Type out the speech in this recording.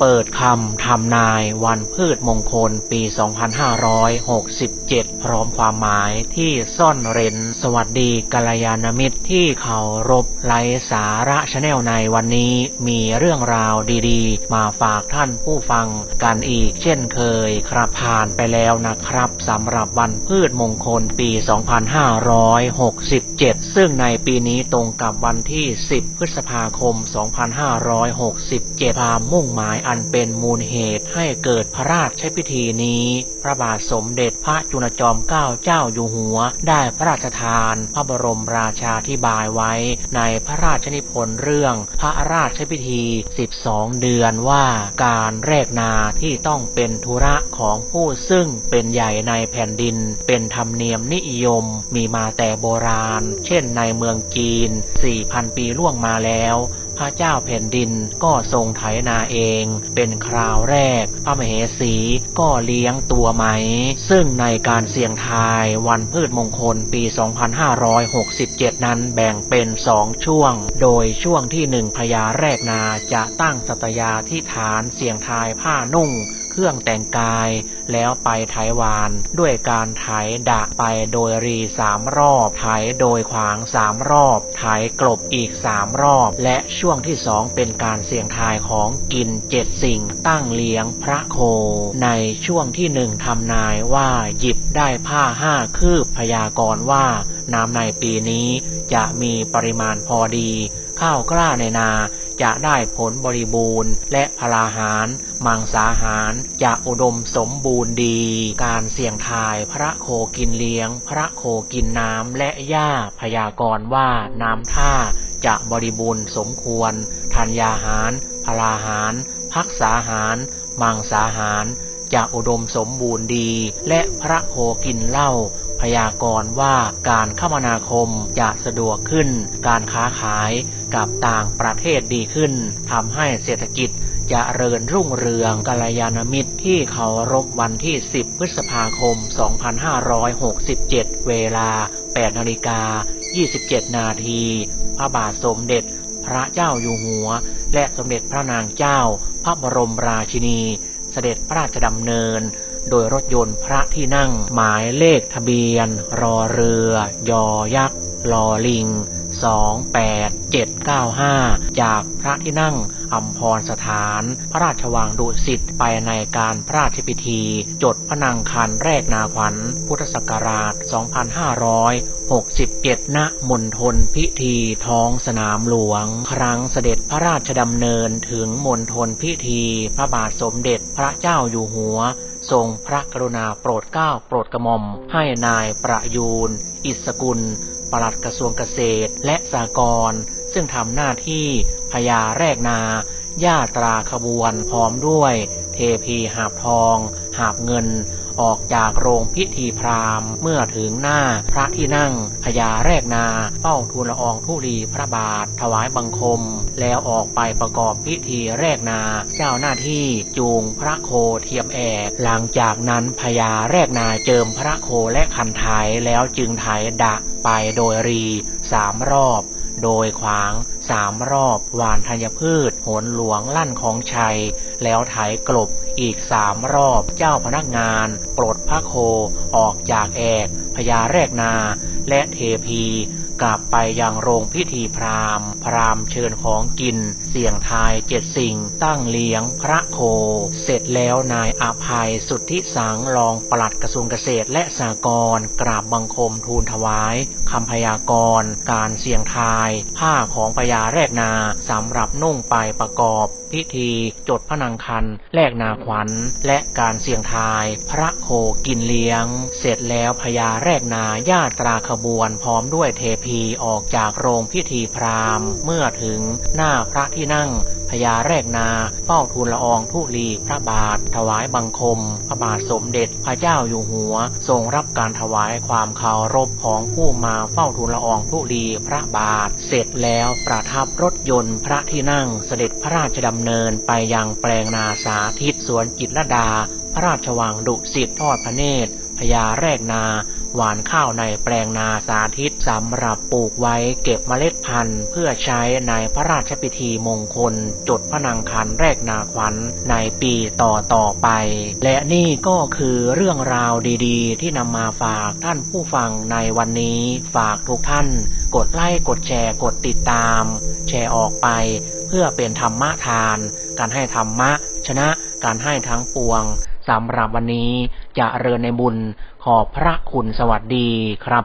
เปิดคำทำนายวันพืชมงคลปี 2567 พร้อมความหมายที่ซ่อนเร้น สวัสดีกัลยาณมิตรที่เขารบไร้สาระชาแนลในวันนี้มีเรื่องราวดีๆ มาฝากท่านผู้ฟังกันอีกเช่นเคยครับผ่านไปแล้วนะครับสำหรับวันพืชมงคลปี 2567 ซึ่งในปีนี้ตรงกับวันที่ 10 พฤษภาคม 2567 ความมุ่งหมายอันเป็นมูลเหตุให้เกิดพระราชพิธีนี้ พระบาทสมเด็จพระจุลจอมเกล้าเจ้าอยู่หัว ได้พระราชทาน พระบรมราชาธิบายไว้ ในพระราชนิพนธ์เรื่อง พระราชพิธี 12 เดือนว่าการแรกนาที่ต้องเป็นธุระของผู้ซึ่งเป็นใหญ่ในแผ่นดิน เป็นธรรมเนียมนิยมมีมาแต่โบราณ เช่นในเมืองจีน 4,000 ปีล่วงมาแล้ว พระเจ้าแผ่นดินก็ทรงไถนาเอง เป็นคราวแรก พระมเหสีก็เลี้ยงตัวไหม ซึ่งในการเสี่ยงทายวันพืชมงคลปี 2567 นั้นแบ่งเป็นสองช่วง โดยช่วงที่หนึ่งพญาแรกนาจะตั้งสัตยาที่ฐานเสี่ยงทายผ้านุ่ง เครื่องแต่งกาย แล้วไปไถวาน ด้วยการไถดะไปโดยรีสามรอบไถโดยขวางสามรอบไถกลบอีกสามรอบ และช่วงที่สองเป็นการเสี่ยงทายของกินเจ็ดสิ่ง ตั้งเลี้ยงพระโค ในช่วงที่หนึ่งทำนายว่าหยิบได้ผ้าห้าคืบพยากรณ์ว่า น้ำในปีนี้จะมีปริมาณพอดี ข้าวกล้าในนา จะได้ผลบริบูรณ์ และพลาหาร มังสาหาร จะอุดมสมบูรณ์ดี การเสี่ยงทายพระโคกินเลี้ยง พระโคกินน้ำและหญ้าพยากรณ์ว่าน้ำท่าจะบริบูรณ์สมควรธัญญาหาร พลาหาร พักษาหาร มังสาหาร จะอุดมสมบูรณ์ดี และพระโคกินเหล้า ยากรณ์ว่าการคมนาคมจะสะดวกขึ้น การค้าขายกับต่างประเทศดีขึ้นทำให้เศรษฐกิจจะเริญรุ่งเรืองกัลยาณมิตรที่เขารบวันที่ 10 พฤษภาคม 2567 เวลา 8 นาฬิกา 27 นาที พระบาทสมเด็จพระเจ้าอยู่หัว และสมเด็จพระนางเจ้า พระบรมราชินี เสด็จพระราชดำเนิน โดยรถยนต์พระที่นั่ง หมายเลขทะเบียน รอเรือ ยอยักษ์ลอลิง 28795 จากพระที่นั่งอัมพรสถาน พระราชวังดุสิตไปในการพระราชพิธี จดพระนางคันแรกนาขวัญ พุทธศักราช 2567 ณ มณฑลพิธีท้องสนามหลวง ครั้งเสด็จพระราชดำเนินถึงมณฑลพิธี พระบาทสมเด็จพระเจ้าอยู่หัว ทรงพระกรุณาโปรดเกล้าโปรดกระหม่อม ให้นายประยูน อิสกุล ปลัดกระทรวงเกษตรและสหกรณ์ซึ่งทำหน้าที่พญาแรกนาญาตราขบวนพร้อมด้วย เทพีหาบทอง หาบเงิน ออกจากโรงพิธีพราหมณ์ เมื่อถึงหน้าพระที่นั่งพญาแรกนาเป้าทูลละอองธุลีพระบาท ถวายบังคม แล้วออกไปประกอบพิธีแรกนาเจ้าหน้าที่จูงพระโคเทียมแอกหลังจากนั้นพญาแรกนาเจิมพระโคและคันไถแล้วจึงไถดะไปโดยรีสามรอบ โดยขวางสามรอบหวานธัญพืชโหนหลวงลั่นของชัย แล้วไถกลบอีกสามรอบเจ้าพนักงาน ปลดพระโคออกจากแอกพญาแรกนา และเทพี กลับไปยังโรงพิธีพราหมณ์ พราหมณ์เชิญของกิน เสี่ยงทายเจ็ดสิ่ง ตั้งเลี้ยงพระโค เสร็จแล้วนายอาภัยสุทธิสังรองปลัดกระทรวงเกษตรและสหกรณ์กราบบังคมทูลถวายคำพยากรณ์ การเสี่ยงทาย ผ้าของพญาแรกนาสำหรับนุ่งไปประกอบพิธีจดพระนางคันแลกนาขวัญ และการเสี่ยงทาย พระโคกินเลี้ยง เสร็จแล้วพญาแรกนาญาตราขบวนพร้อมด้วยเทพออกจากโรงพิธีพราหมณ์ เมื่อถึงหน้าพระที่นั่งพญาแรกนาเฝ้าทูลละอองทุลีพระบาท ถวายบังคม พระบาทสมเด็จพระเจ้าอยู่หัว ทรงรับการถวายความเคารพของผู้มาเฝ้าทูลละอองทุลีพระบาท เสร็จแล้วประทับรถยนต์พระที่นั่งเสด็จพระราชดำเนินไปยังแปลงนาสาธิตสวนจิตรดา พระราชวังดุสิตทอดพระเนตร พญาแรกนา หวานข้าวในแปลงนาสาธิตสำหรับปลูกไว้เก็บเมล็ดพันธุ์ เพื่อใช้ในพระราชพิธีมงคล จดพระนางคันแรกนาขวัญในปีต่อต่อไป และนี่ก็คือเรื่องราวดีๆ ที่นำมาฝากท่านผู้ฟังในวันนี้ ฝากทุกท่าน กดไลค์กดแชร์กดติดตาม แชร์ออกไป เพื่อเป็นธรรมะทาน การให้ธรรมะ ชนะการให้ทั้งปวงสำหรับวันนี้ จะเริญในบุญขอบพระคุณสวัสดีครับ